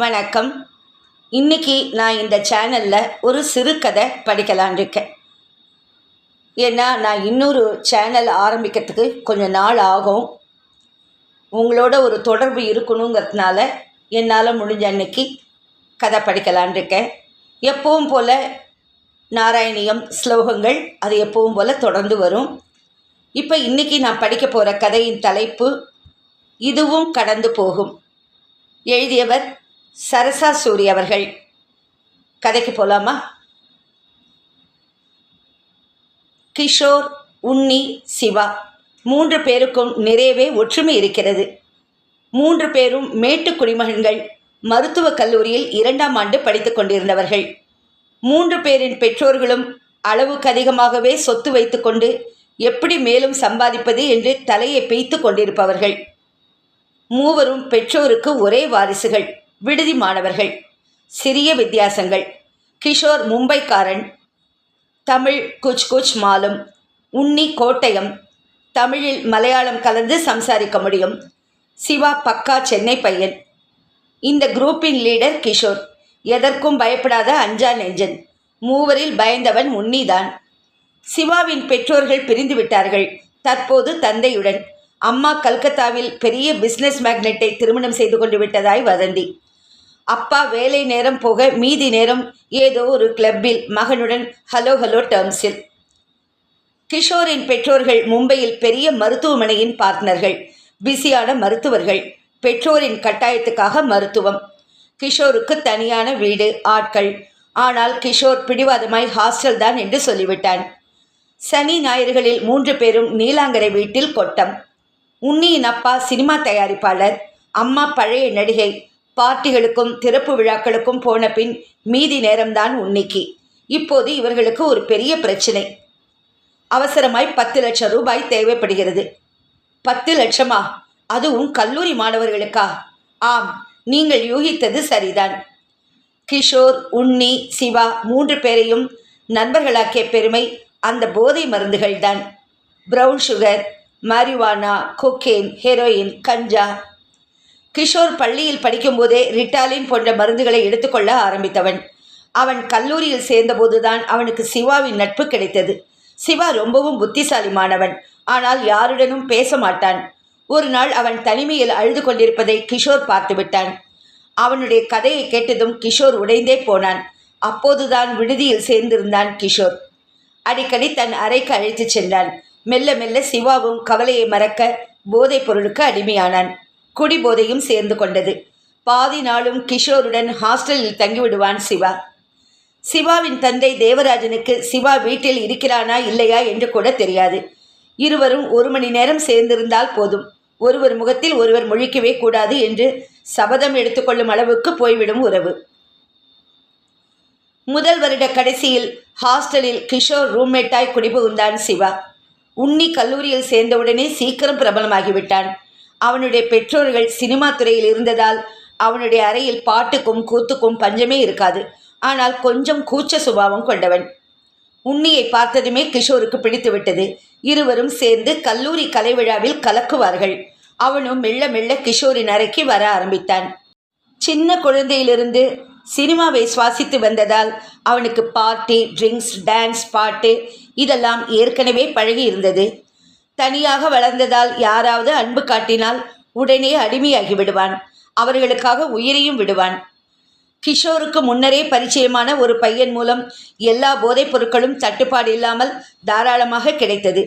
வணக்கம். இன்னைக்கு நான் இந்த சேனலில் ஒரு சிறுகதை படிக்கலான் இருக்கேன். ஏன்னா நான் இன்னொரு சேனல் ஆரம்பிக்கிறதுக்கு கொஞ்சம் நாள் ஆகும். உங்களோட ஒரு தொடர்பு இருக்கணுங்கிறதுனால என்னால் முடிஞ்ச அன்னைக்கு கதை படிக்கலான் இருக்கேன். எப்பவும் போல் நாராயணியம் ஸ்லோகங்கள் அது எப்பவும் போல் தொடர்ந்து வரும். இப்போ இன்றைக்கி நான் படிக்க போகிற கதையின் தலைப்பு இதுவும் கடந்து போகும். எழுதியவர் சரசா சூரி அவர்கள் கதைக்கு போலாமா? கிஷோர் உன்னி சிவா மூன்று பேருக்கும் நிறையவே ஒற்றுமை இருக்கிறது. மூன்று பேரும் மேட்டு குடிமகன்கள் மருத்துவக் கல்லூரியில் இரண்டாம் ஆண்டு படித்துக் கொண்டிருந்தவர்கள். மூன்று பேரின் பெற்றோர்களும் அளவுக்கு அதிகமாகவே சொத்து வைத்துக்கொண்டு எப்படி மேலும் சம்பாதிப்பது என்று தலையை பெய்த்து கொண்டிருப்பவர்கள். மூவரும் பெற்றோருக்கு ஒரே வாரிசுகள். விடுதி மாணவர்கள் சிறிய வித்தியாசங்கள். கிஷோர் மும்பைக்காரன் தமிழ் குச் குச் மாலும் உன்னி கோட்டயம் தமிழில் மலையாளம் கலந்து சம்சாரிக்க முடியும். சிவா பக்கா சென்னை பையன். இந்த குரூப்பின் லீடர் கிஷோர். எதற்கும் பயப்படாத அஞ்சா நெஞ்சன். மூவரில் பயந்தவன் உன்னிதான். சிவாவின் பெற்றோர்கள் பிரிந்து விட்டார்கள். தற்போது தந்தையுடன். அம்மா கல்கத்தாவில் பெரிய பிஸ்னஸ் மேக்னெட்டை திருமணம் செய்து கொண்டு விட்டதாய் வதந்தி. அப்பா வேலை நேரம் போக மீதி நேரம் ஏதோ ஒரு கிளப்பில் மகனுடன் ஹலோ ஹலோ டேர்ம்ஸில் கிஷோரின் பெற்றோர்கள் மும்பையில் பெரிய மருத்துவமனையின் பார்ட்னர்கள் பிஸியான மருத்துவர்கள் பெற்றோரின் கட்டாயத்துக்காக மருத்துவம். கிஷோருக்கு தனியான வீடு ஆட்கள். ஆனால் கிஷோர் பிடிவாதமாய் ஹாஸ்டல் தான் என்று சொல்லிவிட்டான். சனி ஞாயிறுகளில் மூன்று பேரும் நீலாங்கரை வீட்டில் கொட்டம். உன்னியின் அப்பா சினிமா தயாரிப்பாளர் அம்மா பழைய நடிகை பார்ட்டிகளுக்கும் திறப்பு விழாக்களுக்கும் போன பின் மீதி நேரம்தான் உன்னிக்கு. இப்போது இவர்களுக்கு ஒரு பெரிய பிரச்சனை. அவசரமாய் பத்து லட்சம் ரூபாய் தேவைப்படுகிறது. பத்து லட்சமா? அதுவும் கல்லூரி மாணவர்களுக்கா? ஆம் நீங்கள் யூகித்தது சரிதான். கிஷோர் உன்னி சிவா மூன்று பேரையும் நண்பர்களாக்கிய பெருமை அந்த போதை மருந்துகள்தான். Brown sugar marijuana cocaine heroin ganja Kishore பள்ளியில் படிக்கும்போதே ரிட்டாலின் போன்ற மருந்துகளை எடுத்துக்கொள்ள ஆரம்பித்தவன். அவன் கல்லூரியில் சேர்ந்தபோதுதான் அவனுக்கு சிவாவின் நட்பு கிடைத்தது. சிவா ரொம்பவும் புத்திசாலிமானவன். ஆனால் யாருடனும் பேச மாட்டான். ஒரு நாள் அவன் தனிமையில் அழுது கொண்டிருப்பதை கிஷோர் பார்த்துவிட்டான் அவனுடைய கதையை கேட்டதும் கிஷோர் உடைந்தே போனான். அப்போதுதான் விடுதியில் சேர்ந்திருந்தான் கிஷோர். அடிக்கடி தன் அறைக்கு அழைத்துச் சென்றான். மெல்ல மெல்ல சிவாவும் கவலையை மறக்க போதைப் பொருளுக்கு அடிமையானான். குடிபோதையும் சேர்ந்து கொண்டது. பாதி நாளும் கிஷோருடன் ஹாஸ்டலில் தங்கிவிடுவான் சிவா. சிவாவின் தந்தை தேவராஜனுக்கு சிவா வீட்டில் இருக்கிறானா இல்லையா என்று கூட தெரியாது. இருவரும் ஒரு மணி நேரம் சேர்ந்திருந்தால் போதும். ஒருவர் முகத்தில் ஒருவர் முழிக்கவே கூடாது என்று சபதம் எடுத்துக்கொள்ளும் அளவுக்கு போய்விடும் உறவு. முதல் வருட கடைசியில் ஹாஸ்டலில் கிஷோர் ரூம்மேட்டாய் குடிபுகுந்தான் சிவா. உன்னி கல்லூரியில் சேர்ந்தவுடனே சீக்கிரம் பிரபலமாகிவிட்டான். அவனுடைய பெற்றோர்கள் சினிமா துறையில் இருந்ததால் அவனுடைய அறையில் பாட்டுக்கும் கூத்துக்கும் பஞ்சமே இருக்காது. ஆனால் கொஞ்சம் கூச்ச சுபாவம் கொண்டவன். உன்னியை பார்த்ததுமே கிஷோருக்கு பிடித்து விட்டது. இருவரும் சேர்ந்து கல்லூரி கலை விழாவில் கலக்குவார்கள். அவனும் மெல்ல மெல்ல கிஷோரின் அறைக்கு வர ஆரம்பித்தான். சின்ன குழந்தையிலிருந்து சினிமாவை சுவாசித்து வந்ததால் அவனுக்கு பார்ட்டி ட்ரிங்க்ஸ் டான்ஸ் பாட்டு இதெல்லாம் ஏற்கனவே பழகி இருந்தது தனியாக வளர்ந்ததால் யாராவது அன்பு காட்டினால் உடனே அடிமையாகி விடுவான். அவர்களுக்காக உயிரையும் விடுவான். கிஷோருக்கு முன்னரே பரிச்சயமான ஒரு பையன் மூலம் எல்லா போதைப் பொருட்களும் தட்டுப்பாடு இல்லாமல் தாராளமாக கிடைத்தது.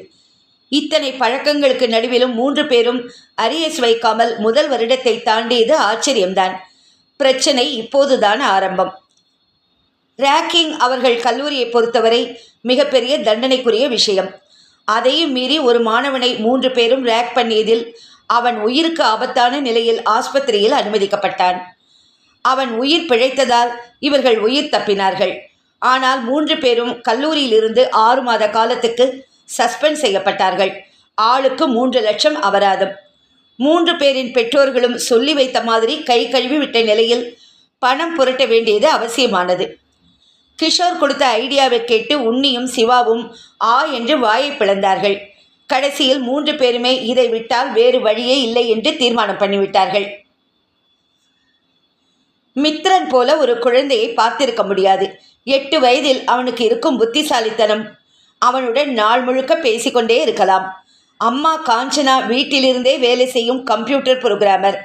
இத்தனை பழக்கங்களுக்கு நடுவிலும் மூன்று பேரும் அரியஸ் வைக்காமல் முதல் வருடத்தை தாண்டியது ஆச்சரியம்தான். பிரச்சனை இப்போதுதான் ஆரம்பம். ரேக்கிங் அவர்கள் கல்லூரியை பொறுத்தவரை மிகப்பெரிய தண்டனைக்குரிய விஷயம். அதையும் மீறி ஒரு மாணவனை மூன்று பேரும் ரேக் பண்ணியதில் அவன் உயிருக்கு ஆபத்தான நிலையில் ஆஸ்பத்திரியில் அனுமதிக்கப்பட்டான். அவன் உயிர் பிழைத்ததால் இவர்கள் உயிர் தப்பினார்கள். ஆனால் மூன்று பேரும் கல்லூரியிலிருந்து ஆறு மாத காலத்துக்கு சஸ்பெண்ட் செய்யப்பட்டார்கள். ஆளுக்கு மூன்று லட்சம் அபராதம். மூன்று பேரின் பெற்றோர்களும் சொல்லி வைத்த மாதிரி கை கழுவி விட்ட நிலையில் பணம் புரட்ட வேண்டியது அவசியமானது. கிஷோர் கொடுத்த ஐடியாவை கேட்டு உன்னியும் சிவாவும் ஆ என்று வாயை பிளந்தார்கள். கடைசியில் மூன்று பேருமே இதை விட்டால் வேறு வழியே இல்லை என்று தீர்மானம் பண்ணிவிட்டார்கள். மித்ரன் போல ஒரு குழந்தையை பார்த்திருக்க முடியாது. எட்டு வயதில் அவனுக்கு இருக்கும் புத்திசாலித்தனம். அவனுடன் நாள் முழுக்க பேசிக்கொண்டே இருக்கலாம். அம்மா காஞ்சனா வீட்டிலிருந்தே வேலை செய்யும் கம்ப்யூட்டர் புரோகிராமர்.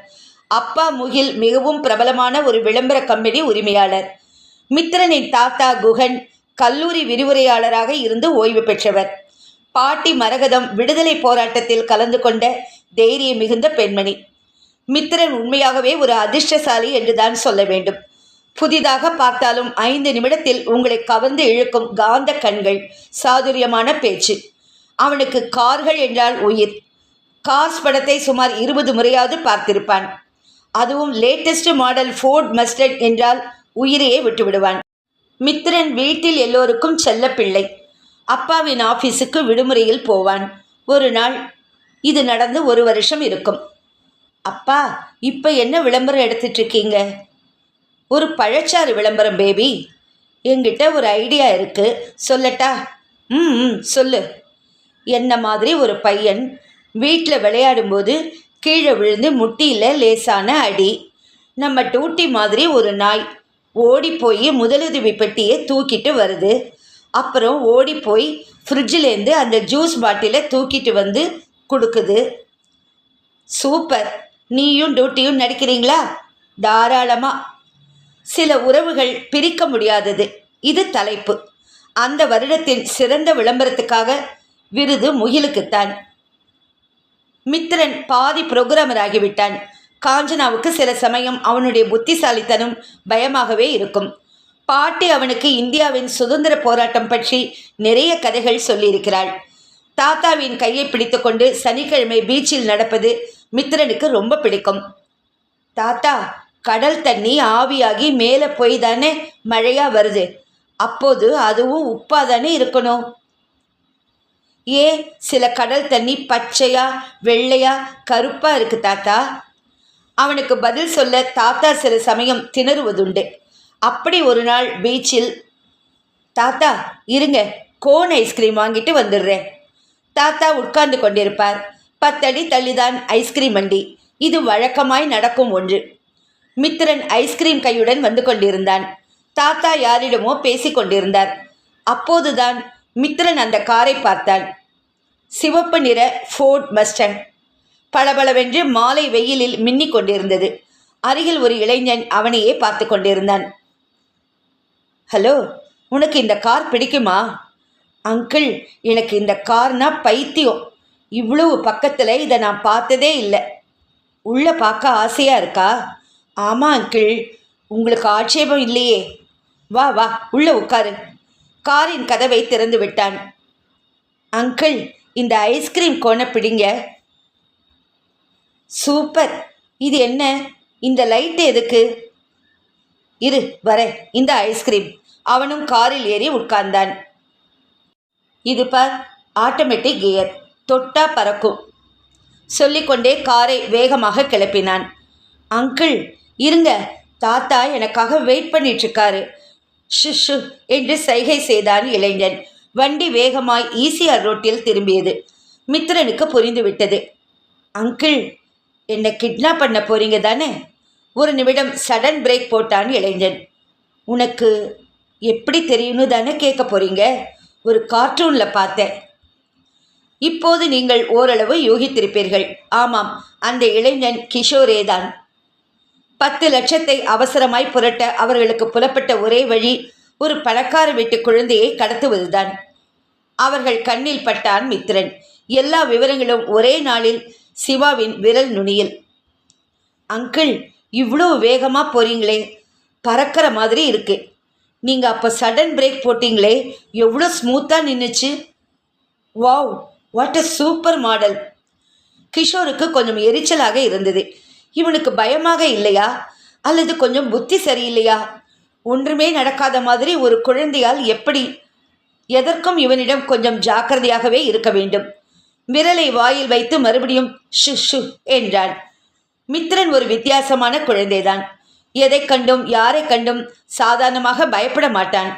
அப்பா முகில் மிகவும் பிரபலமான ஒரு விளம்பர கம்பெனி உரிமையாளர். மித்திரனின் தாத்தா குகன் கல்லூரி விரிவுரையாளராக இருந்து ஓய்வு பெற்றவர். பாட்டி மரகதம் விடுதலை போராட்டத்தில் கலந்து கொண்ட தைரியம் மிகுந்த பெண்மணி. மித்திரன் உண்மையாகவே ஒரு அதிர்ஷ்டசாலி என்றுதான் சொல்ல வேண்டும். புதிதாக பார்த்தாலும் ஐந்து நிமிடத்தில் உங்களை கவர்ந்து இழுக்கும் காந்த கண்கள் சாதுரியமான பேச்சு. அவனுக்கு கார்கள் என்றால் உயிர். கார்ஸ் படத்தை சுமார் இருபது முறையாவது பார்த்திருப்பான். அதுவும் லேட்டஸ்ட் மாடல் ஃபோர்ட் மஸ்டர்ட் என்றால் உயிரையே விட்டுவிடுவான். மித்திரன் வீட்டில் எல்லோருக்கும் செல்ல பிள்ளை அப்பாவின் ஆஃபீஸுக்கு விடுமுறையில் போவான். ஒரு நாள் இது நடந்து ஒரு வருஷம் இருக்கும். அப்பா இப்போ என்ன விளம்பரம் எடுத்துட்டு இருக்கீங்க ஒரு பழச்சாறு விளம்பரம் பேபி. என்கிட்ட ஒரு ஐடியா இருக்கு. சொல்லட்டா? ம் ம், சொல்லு. என்ன மாதிரி ஒரு பையன் வீட்டில் விளையாடும்போது கீழே விழுந்து முட்டியில் லேசான அடி. நம்ம டூட்டி மாதிரி ஒரு நாய். ஓடிப்போய் முதலுதவி பெட்டியை தூக்கிட்டு வருது. அப்புறம் ஓடிப்போய் ஃப்ரிட்ஜிலேருந்து அந்த ஜூஸ் பாட்டிலை தூக்கிட்டு வந்து கொடுக்குது. சூப்பர் நீயும் டியூட்டியும் நடிக்கிறீங்களா? தாராளமாக சில உறவுகள் பிரிக்க முடியாதது. இது தலைப்பு. அந்த வருடத்தின் சிறந்த விளம்பரத்துக்காக விருது முகிலுக்குத்தான். மித்திரன் பாதி புரோகிராமர் ஆகிவிட்டான். காஞ்சனாவுக்கு சில சமயம் அவனுடைய புத்திசாலித்தனம் பயமாகவே இருக்கும். பாட்டி அவனுக்கு இந்தியாவின் சுதந்திர போராட்டம் பற்றி நிறைய கதைகள் சொல்லியிருக்கிறாள். தாத்தாவின் கையை பிடித்துக்கொண்டு சனிக்கிழமை பீச்சில் நடப்பது மித்திரனுக்கு ரொம்ப பிடிக்கும். தாத்தா கடல் தண்ணி ஆவியாகி மேலே போய் தானே மழையாக வருது. அப்போது அதுவும் உப்பாக தானே இருக்கணும். ஏ சில கடல் தண்ணி பச்சையா வெள்ளையா கருப்பா இருக்கு தாத்தா? அவனுக்கு பதில் சொல்ல தாத்தா சில சமயம் திணறுவதுண்டு. அப்படி ஒரு நாள் பீச்சில் தாத்தா இருங்க கோன் ஐஸ்கிரீம் வாங்கிட்டு வந்துடுறேன். தாத்தா உட்கார்ந்து கொண்டிருப்பார். பத்தடி தள்ளிதான் ஐஸ்கிரீம் வண்டி. இது வழக்கமாய் நடக்கும் ஒன்று. மித்திரன் ஐஸ்கிரீம் கையுடன் வந்து கொண்டிருந்தான். தாத்தா யாரிடமோ பேசிக் கொண்டிருந்தார். அப்போதுதான் மித்திரன் அந்த காரை பார்த்தான். சிவப்பு நிற ஃபோர்ட் மஸ்டன் பளபளவென்று மாலை வெயிலில் மின்னிக் கொண்டிருந்தது. அருகில் ஒரு இளைஞன் அவனையே பார்த்து கொண்டிருந்தான். ஹலோ உனக்கு இந்த கார் பிடிக்குமா? அங்கிள் எனக்கு இந்த கார்னா பைத்தியம். இவ்வளவு பக்கத்தில் இதை நான் பார்த்ததே இல்லை. உள்ளே பார்க்க ஆசையாக இருக்கா? ஆமாம் அங்கிள். உங்களுக்கு ஆட்சேபம் இல்லையே. வா வா உள்ளே உட்காரு. காரின் கதவை திறந்து விட்டான். அங்கிள் இந்த ஐஸ்கிரீம் கோனை பிடிங்க. சூப்பர். இது என்ன? இந்த லைட் எதுக்கு? இரு வரேன் இந்த ஐஸ்கிரீம். அவனும் காரில் ஏறி உட்கார்ந்தான். இது பார் ஆட்டோமேட்டிக் கியர். தொட்டா பறக்கும். சொல்லிக்கொண்டே காரை வேகமாக கிளப்பினான். அங்கிள் இருங்க. தாத்தா எனக்காக வெயிட் பண்ணிட்டுருக்காரு ஷு ஷு என்று சைகை செய்தான் இளைஞன். வண்டி வேகமாய் ஈசிஆர் ரோட்டில் திரும்பியது. மித்திரனுக்கு புரிந்துவிட்டது. அங்கிள் என்னை கிட்னாப் பண்ண போறீங்க தானே? ஒரு நிமிடம் சடன் பிரேக் போட்டான் இளைஞன். உனக்கு எப்படி தெரியும்னு தானே கேட்க போறீங்க? ஒரு கார்ட்டூனில் பார்த்தேன். இப்போது நீங்கள் ஓரளவு யூகித்திருப்பீர்கள். ஆமாம் அந்த இளைஞன் கிஷோரே தான் பத்து லட்சத்தை அவசரமாய் புரட்ட அவர்களுக்கு புலப்பட்ட ஒரே வழி ஒரு பணக்கார வீட்டு குழந்தையை கடத்துவதுதான். அவர்கள் கண்ணில் பட்டான் மித்திரன் எல்லா விவரங்களும் ஒரே நாளில் சிவாவின் விரல் நுனியில். அங்கிள் இவ்வளோ வேகமாக போறீங்களே. பறக்கிற மாதிரி இருக்கு. நீங்கள் அப்போ சடன் பிரேக் போட்டிங்களே. எவ்வளோ ஸ்மூத்தாக நின்றுச்சு wow what a super model கிஷோருக்கு கொஞ்சம் எரிச்சலாக இருந்தது. இவனுக்கு பயமாக இல்லையா? அல்லது கொஞ்சம் புத்தி சரியில்லையா? ஒன்றுமே நடக்காத மாதிரி ஒரு குழந்தையால் எப்படி? எதற்கும் இவனிடம் கொஞ்சம் ஜாக்கிரதையாகவே இருக்க வேண்டும். விரலை வாயில் வைத்து மறுபடியும் ஷு ஷு என்றான் மித்திரன் ஒரு வித்தியாசமான குழந்தைதான். எதை கண்டும் யாரை கண்டும் சாதாரணமாக பயப்பட மாட்டான்.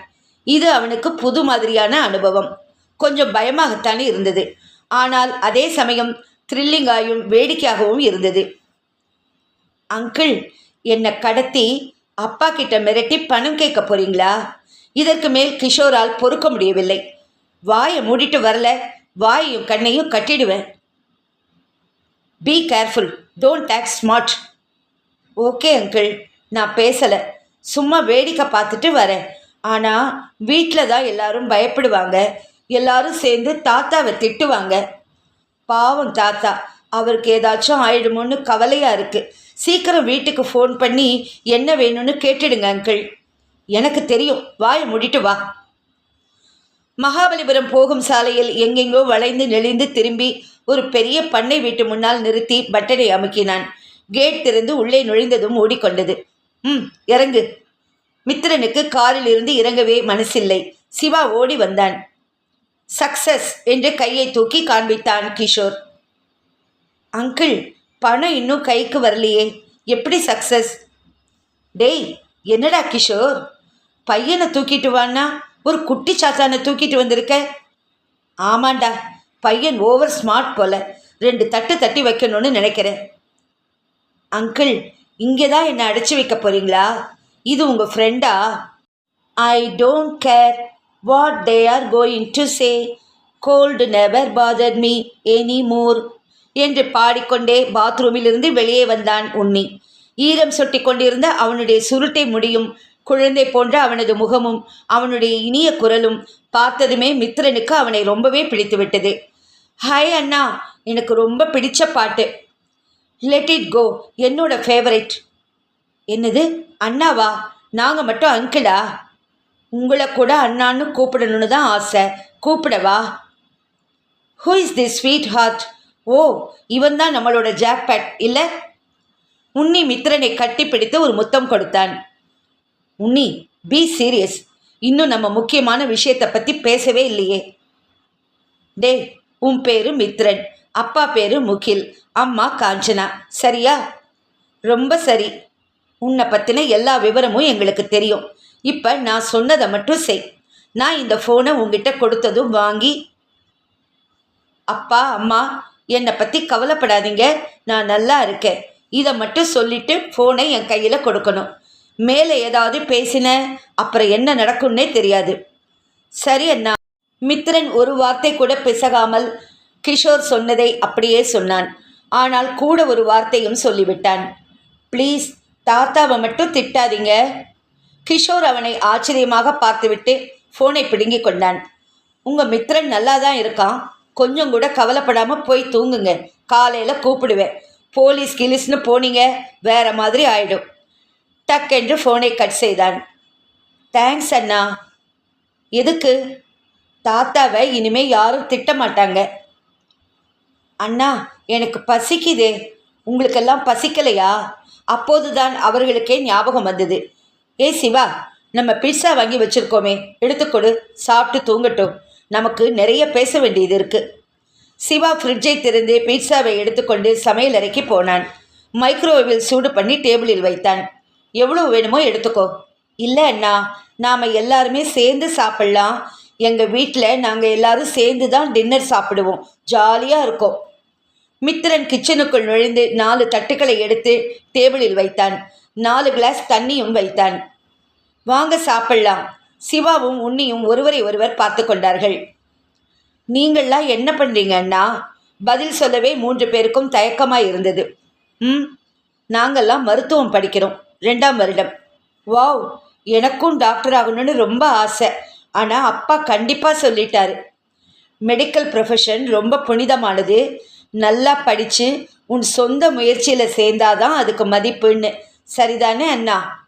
இது அவனுக்கு புது மாதிரியான அனுபவம். கொஞ்சம் பயமாகத்தானே இருந்தது. ஆனால் அதே சமயம் த்ரில்லிங்காயும் வேடிக்கையாகவும் இருந்தது. அங்கிள் என்னை கடத்தி அப்பா கிட்ட மிரட்டி பணம் கேட்க போறீங்களா? இதற்கு மேல் கிஷோரால் பொறுக்க முடியவில்லை. வாயை மூடிட்டு வரல. வாயையும் கண்ணையும் கட்டிடுவேன். Be careful don't act smart okay uncle நான் பேசலை. சும்மா வேடிக்கை பார்த்துட்டு வரேன். ஆனால் வீட்டில் தான் எல்லாரும் பயப்படுவாங்க. எல்லாரும் சேர்ந்து தாத்தாவை திட்டுவாங்க. பாவம் தாத்தா. அவருக்கு ஏதாச்சும் ஆயிடுமோன்னு கவலையாக இருக்குது சீக்கிரம் வீட்டுக்கு ஃபோன் பண்ணி என்ன வேணும்னு கேட்டுடுங்க அங்கிள் எனக்கு தெரியும். வாயை முடிட்டு வா. மகாபலிபுரம் போகும் சாலையில் எங்கெங்கோ வளைந்து நெளிந்து திரும்பி ஒரு பெரிய பண்ணை வீட்டு முன்னால் நிறுத்தி பட்டனை அமுக்கினான். கேட் திறந்து உள்ளே நுழைந்ததும் ஓடிக்கொண்டது. ம் இறங்கு. மித்திரனுக்கு காரில் இருந்து இறங்கவே மனசில்லை. சிவா ஓடி வந்தான். சக்சஸ் என்று கையை தூக்கி காண்பித்தான் கிஷோர். அங்கிள் பணம் இன்னும் கைக்கு வரலையே. எப்படி சக்சஸ்? டேய் என்னடா கிஷோர்? பையனை தூக்கிட்டு வான்னா? ஒரு குட்டி சாத்தானை தூக்கிட்டு வந்திருக்க? ஆமாண்டா பையன் ஓவர் ஸ்மார்ட் போல. ரெண்டு தட்டு தட்டி வைக்கணும்னு நினைக்கிறேன். அங்கிள் இங்கே தான் என்னை அடைச்சி வைக்க போறீங்களா? இது உங்கள் ஃப்ரெண்டா I don't care what they are going to say cold never bother me any more என்று பாடிக்கொண்டே பாத்ரூமிலிருந்து வெளியே வந்தான் உன்னி. ஈரம் சொட்டி கொண்டிருந்த அவனுடைய சுருட்டை முடியும் குழந்தை போன்ற அவனது முகமும் அவனுடைய இனிய குரலும் பார்த்ததுமே மித்திரனுக்கு அவனை ரொம்பவே பிடித்து விட்டது ஹாய் அண்ணா எனக்கு ரொம்ப பிடிச்ச பாட்டு. லெட் இட் கோ என்னோட ஃபேவரட் என்னது? அண்ணாவா? நாங்கள் மட்டும் அங்கிளா உங்களை கூட அண்ணான்னு கூப்பிடணும்னு தான் ஆசை. கூப்பிடவா? Who is the sweetheart ஓ இவன் தான் நம்மளோட ஜாக்பேட் இல்லை? உன்னி மித்திரனை கட்டிப்பிடித்து ஒரு முத்தம் கொடுத்தான். உன்னி பி சீரியஸ் இன்னும் நம்ம முக்கியமான விஷயத்தை பற்றி பேசவே இல்லையே. டேய் உன் பேரு மித்ரன் அப்பா பேரு முகில் அம்மா காஞ்சனா. சரியா? ரொம்ப சரி. உன்னை பற்றின எல்லா விவரமும் எங்களுக்கு தெரியும். இப்போ நான் சொன்னதை மட்டும் செய். நான் இந்த ஃபோனை உங்ககிட்ட கொடுத்ததும் வாங்கி. அப்பா அம்மா என்னை பற்றி கவலைப்படாதீங்க. நான் நல்லா இருக்கேன். இதை மட்டும் சொல்லிட்டு ஃபோனை என் கையில் கொடுக்கணும். மேலே ஏதாவது பேசின அப்புறம் என்ன நடக்கும்னே தெரியாது. சரி அண்ணா. மித்ரன் ஒரு வார்த்தை கூட பிசகாமல் கிஷோர் சொன்னதை அப்படியே சொன்னான். ஆனால் கூட ஒரு வார்த்தையும் சொல்லிவிட்டான். ப்ளீஸ் தாத்தாவை மட்டும் திட்டாதீங்க. கிஷோர் அவனை ஆச்சரியமாக பார்த்துவிட்டு ஃபோனை பிடுங்கி கொண்டான். உங்கள் மித்ரன் நல்லா தான் இருக்கான். கொஞ்சம் கூட கவலைப்படாமல் போய் தூங்குங்க. காலையில் கூப்பிடுவேன். போலீஸ் கிலிஸ்னு போனீங்க வேற மாதிரி ஆயிடும். டக்கென்று ஃபோனை கட் செய்தான். தேங்க்ஸ் அண்ணா. எதுக்கு? தாத்தாவை இனிமே யாரும் திட்ட மாட்டாங்க அண்ணா எனக்கு பசிக்குதே. உங்களுக்கெல்லாம் பசிக்கலையா? அப்போதுதான் அவர்களுக்கே ஞாபகம் வந்தது. ஏ சிவா நம்ம பிட்சா வாங்கி வச்சிருக்கோமே. எடுத்துக்கொடு சாப்பிட்டு தூங்கட்டும். நமக்கு நிறைய பேச வேண்டியது இருக்கு. சிவா ஃப்ரிட்ஜை திறந்து பீட்சாவை எடுத்துக்கொண்டு சமையலறைக்கு போனான். மைக்ரோவேவில் சூடு பண்ணி டேபிளில் வைத்தான். எவ்வளோ வேணுமோ எடுத்துக்கோ. இல்லை அண்ணா நாம் எல்லாருமே சேர்ந்து சாப்பிட்லாம். எங்கள் வீட்டில் நாங்கள் எல்லாரும் சேர்ந்து தான் டின்னர் சாப்பிடுவோம். ஜாலியாக இருக்கோம். மித்திரன் கிச்சனுக்குள் நுழைந்து நாலு தட்டுக்களை எடுத்து டேபிளில் வைத்தான். நாலு கிளாஸ் தண்ணியும் வைத்தான். வாங்க சாப்பிடலாம். சிவாவும் உன்னியும் ஒருவரை ஒருவர் பார்த்து கொண்டார்கள். நீங்கள்லாம் என்ன பண்ணுறீங்க அண்ணா? பதில் சொல்லவே மூன்று பேருக்கும் தயக்கமாக இருந்தது. ம் நாங்கள்லாம் மருத்துவம் படிக்கிறோம். ரெண்டாம் வருடம். வாவ் எனக்கும் டாக்டர் ஆகணும்னு ரொம்ப ஆசை. ஆனால் அப்பா கண்டிப்பாக சொல்லிட்டாரு. மெடிக்கல் ப்ரொஃபஷன் ரொம்ப புனிதமானது. நல்லா படித்து உன் சொந்த முயற்சியில் சேர்ந்தாதான் அதுக்கு மதிப்புன்னு. சரிதானே அண்ணா?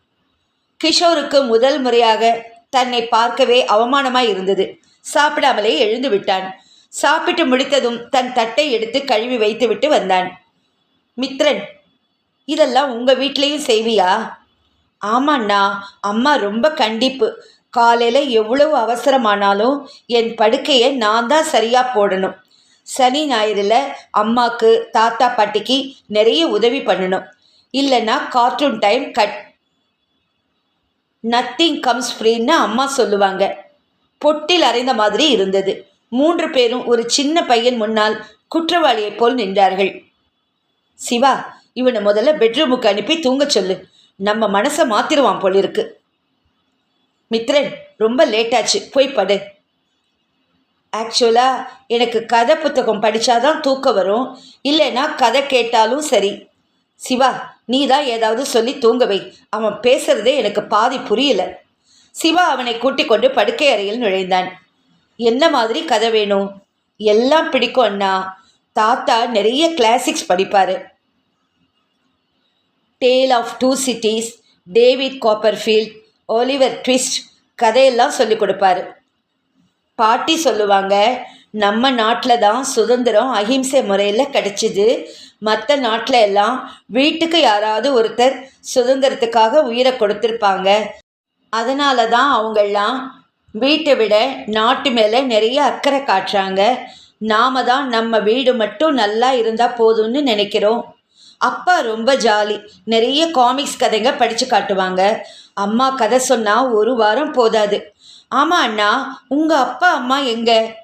கிஷோருக்கு முதல் முறையாக தன்னை பார்க்கவே அவமானமாக இருந்தது. சாப்பிடாமலே எழுந்து விட்டான். சாப்பிட்டு முடித்ததும் தன் தட்டை எடுத்து கழுவி வைத்துவிட்டு வந்தான். மித்ரன் இதெல்லாம் உங்கள் வீட்லேயும் செய்வியா? ஆமாண்ணா அம்மா ரொம்ப கண்டிப்பு. காலையில் எவ்வளவு அவசரமானாலும் என் படுக்கையை நான் தான் சரியாக போடணும். சனி ஞாயிறில் அம்மாக்கு தாத்தா பாட்டிக்கு நிறைய உதவி பண்ணணும். இல்லைன்னா cartoon time cut nothing comes ஃப்ரீன்னு அம்மா சொல்லுவாங்க. பொட்டில் அறைந்த மாதிரி இருந்தது. மூன்று பேரும் ஒரு சின்ன பையன் முன்னால் குற்றவாளியைப் போல் நின்றார்கள். சிவா இவனை முதல்ல பெட்ரூமுக்கு அனுப்பி தூங்க சொல்லு. நம்ம மனசை மாத்திருவான் போலிருக்கு மித்ரன் ரொம்ப லேட்டாச்சு போய் படு. ஆக்சுவலாக எனக்கு கதை புத்தகம் படித்தாதான் தூக்கம் வரும். இல்லைன்னா கதை கேட்டாலும் சரி. சிவா நீ தான் ஏதாவது சொல்லி தூங்க வை. அவன் பேசுறதே எனக்கு பாதி புரியல. சிவா அவனை கூட்டிக் கொண்டு படுக்கை அறையில் நுழைந்தான். என்ன மாதிரி கதை வேணும்? எல்லாம் பிடிக்கும் அண்ணா. தாத்தா நிறைய classics படிப்பார். Tale of two cities David Copperfield Oliver Twist கதையெல்லாம் சொல்லிக் கொடுப்பாரு. பாட்டி சொல்லுவாங்க நம்ம நாட்டில் தான் சுதந்திரம் அஹிம்சை முறையில் கிடைச்சிது. மற்ற நாட்டில் எல்லாம் வீட்டுக்கு யாராவது ஒருத்தர் சுதந்திரத்துக்காக உயிரை கொடுத்துருப்பாங்க. அதனால தான் அவங்கெல்லாம் வீட்டை விட நாட்டு மேலே நிறைய அக்கறை காட்டுறாங்க. நாம தான் நம்ம வீடு மட்டும் நல்லா இருந்தால் போதும்னு நினைக்கிறோம். அப்பா ரொம்ப ஜாலி. நிறைய காமிக்ஸ் கதைங்க படித்து காட்டுவாங்க. அம்மா கதை சொன்னால் ஒரு வாரம் போதாது. ஆமாம் அண்ணா உங்கள் அப்பா அம்மா எங்க?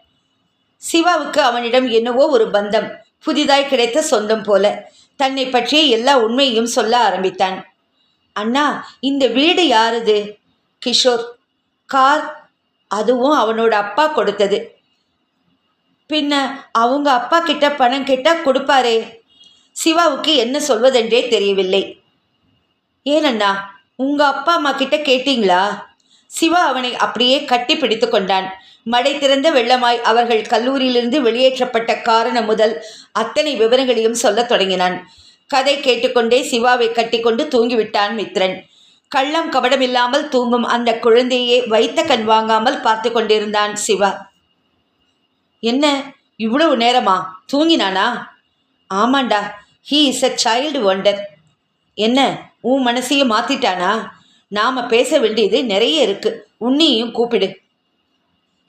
சிவாவுக்கு அவனிடம் என்னவோ ஒரு பந்தம். புதிதாய் கிடைத்த சொந்தம் போல. தன்னை பற்றிய எல்லா உண்மையையும் சொல்ல ஆரம்பித்தான். அண்ணா இந்த வீடு யாருது? கிஷோர். கார் அதுவும் அவனோட அப்பா கொடுத்தது. பின்ன அவங்க அப்பா கிட்ட பணம் கேட்டால் கொடுப்பாரே. சிவாவுக்கு என்ன சொல்வதென்றே தெரியவில்லை. ஏனண்ணா உங்கள் அப்பா அம்மா கிட்ட கேட்டீங்களா? சிவா அவனை அப்படியே கட்டி பிடித்து கொண்டான். மடை திறந்த வெள்ளமாய் அவர்கள் கல்லூரியிலிருந்து வெளியேற்றப்பட்ட காரணம் முதல் அத்தனை விவரங்களையும் சொல்லத் தொடங்கினான். கதை கேட்டுக்கொண்டே சிவாவை கட்டிக்கொண்டு தூங்கிவிட்டான் மித்ரன். கள்ளம் கபடமில்லாமல் தூங்கும் அந்த குழந்தையே வைத்த கண் வாங்காமல் பார்த்து கொண்டிருந்தான் சிவா. என்ன இவ்வளவு நேரமா? தூங்கினானா? ஆமாண்டா he is a child wonder என்ன? உன் மனசையும் மாத்திட்டானா? நாம பேச வேண்டியது நிறைய இருக்கு. உன்னையும் கூப்பிடு.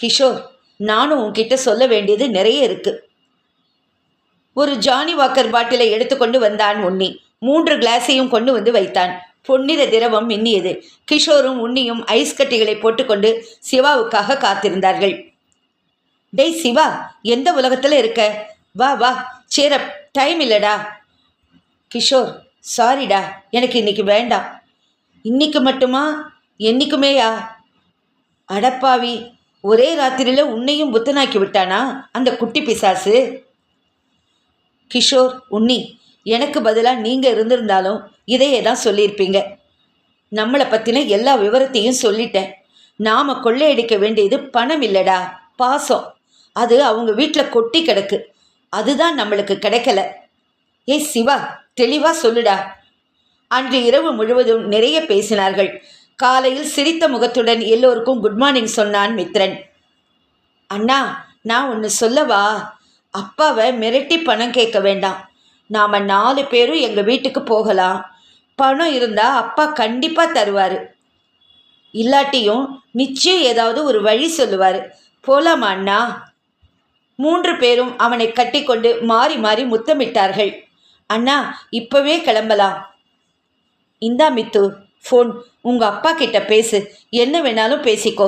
கிஷோர் நானும் உன்கிட்ட சொல்ல வேண்டியது நிறைய இருக்கு. ஒரு ஜானி வாக்கர் பாட்டிலை எடுத்துக்கொண்டு வந்தான் உன்னி. மூன்று கிளாஸையும் கொண்டு வந்து வைத்தான். பொன்னிற திரவம் மின்னியது. கிஷோரும் உன்னியும் ஐஸ் கட்டிகளை போட்டுக்கொண்டு சிவாவுக்காக காத்திருந்தார்கள். டேய் சிவா எந்த உலகத்தில் இருக்க? வா வா சேரப் டைம் இல்லடா. கிஷோர் சாரிடா எனக்கு இன்னைக்கு வேண்டாம். இன்னைக்கு மட்டுமா? என்னைக்குமேயா? அடப்பாவி ஒரே ராத்திரியில் உன்னையும் புத்தனாக்கி விட்டானா? அந்த குட்டி பிசாசு? கிஷோர் உன்னி எனக்கு பதிலாக நீங்கள் இருந்திருந்தாலும் இதையே தான் சொல்லியிருப்பீங்க. நம்மளை பற்றின எல்லா விவரத்தையும் சொல்லிட்டேன். நாம் கொள்ளையடிக்க வேண்டியது பணம் இல்லைடா பாசம். அது அவங்க வீட்டில் கொட்டி கிடக்கு. அதுதான் நம்மளுக்கு கிடைக்கல. ஏய் சிவா தெளிவாக சொல்லுடா. அன்று இரவு முழுவதும் நிறைய பேசினார்கள். காலையில் சிரித்த முகத்துடன் எல்லோருக்கும் குட் மார்னிங் சொன்னான் மித்ரன். அண்ணா நான் ஒன்று சொல்லவா? அப்பாவை மிரட்டி பணம் கேட்க வேண்டாம். நாம் நாலு பேரும் எங்கள் வீட்டுக்கு போகலாம். பணம் இருந்தால் அப்பா கண்டிப்பாக தருவார். இல்லாட்டியும் நிச்சயம் ஏதாவது ஒரு வழி சொல்லுவார். போலாமா அண்ணா? மூன்று பேரும் அவனை கட்டிக்கொண்டு மாறி மாறி முத்தமிட்டார்கள். அண்ணா இப்போவே கிளம்பலாம். இந்தா மித்து ஃபோன். உங்கள் அப்பா கிட்ட பேசு. என்ன வேணாலும் பேசிக்கோ.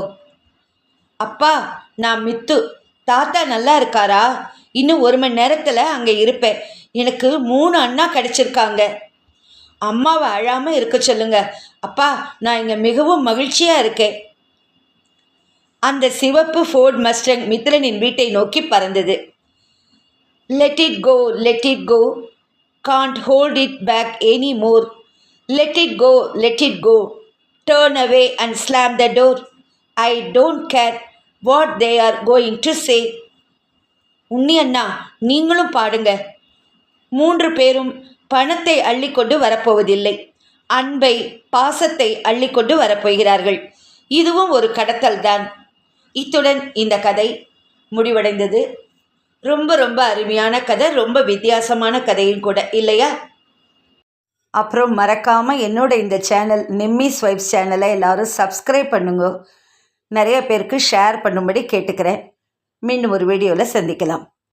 அப்பா நான் மித்து. தாத்தா நல்லா இருக்காரா? இன்னும் ஒரு மணி நேரத்தில் அங்கே இருப்பேன். எனக்கு மூணு அண்ணா கிடச்சிருக்காங்க. அம்மாவை அழாமல் இருக்க சொல்லுங்க. அப்பா நான் இங்கே மிகவும் மகிழ்ச்சியாக இருக்கேன். அந்த சிவப்பு ஃபோர்ட் மஸ்டங் மித்ரனின் வீட்டை நோக்கி பறந்தது. Let it go let it go can't hold it back any more let it go let it go turn away and slam the door I don't care what they are going to say Unni அண்ணா நீங்களும் பாடுங்க. மூன்று பேரும் பணத்தை அள்ளிக்கொண்டு வரப்போவதில்லை. அன்பை பாசத்தை அள்ளிக்கொண்டு வரப்போகிறார்கள். இதுவும் ஒரு கடத்தல் தான் இத்துடன் இந்த கதை முடிவடைந்தது. ரொம்ப ரொம்ப அருமையான கதை ரொம்ப வித்தியாசமான கதையும் கூட இல்லையா? அப்புறம் மறக்காமல் என்னோட இந்த சேனல் நிம்மிஸ் வைப்ஸ் சேனலை எல்லாரும் சப்ஸ்கிரைப் பண்ணுங்க. நிறைய பேருக்கு ஷேர் பண்ணும்படி கேட்டுக்கிறேன். மீண்டும் ஒரு வீடியோவில் சந்திக்கலாம்.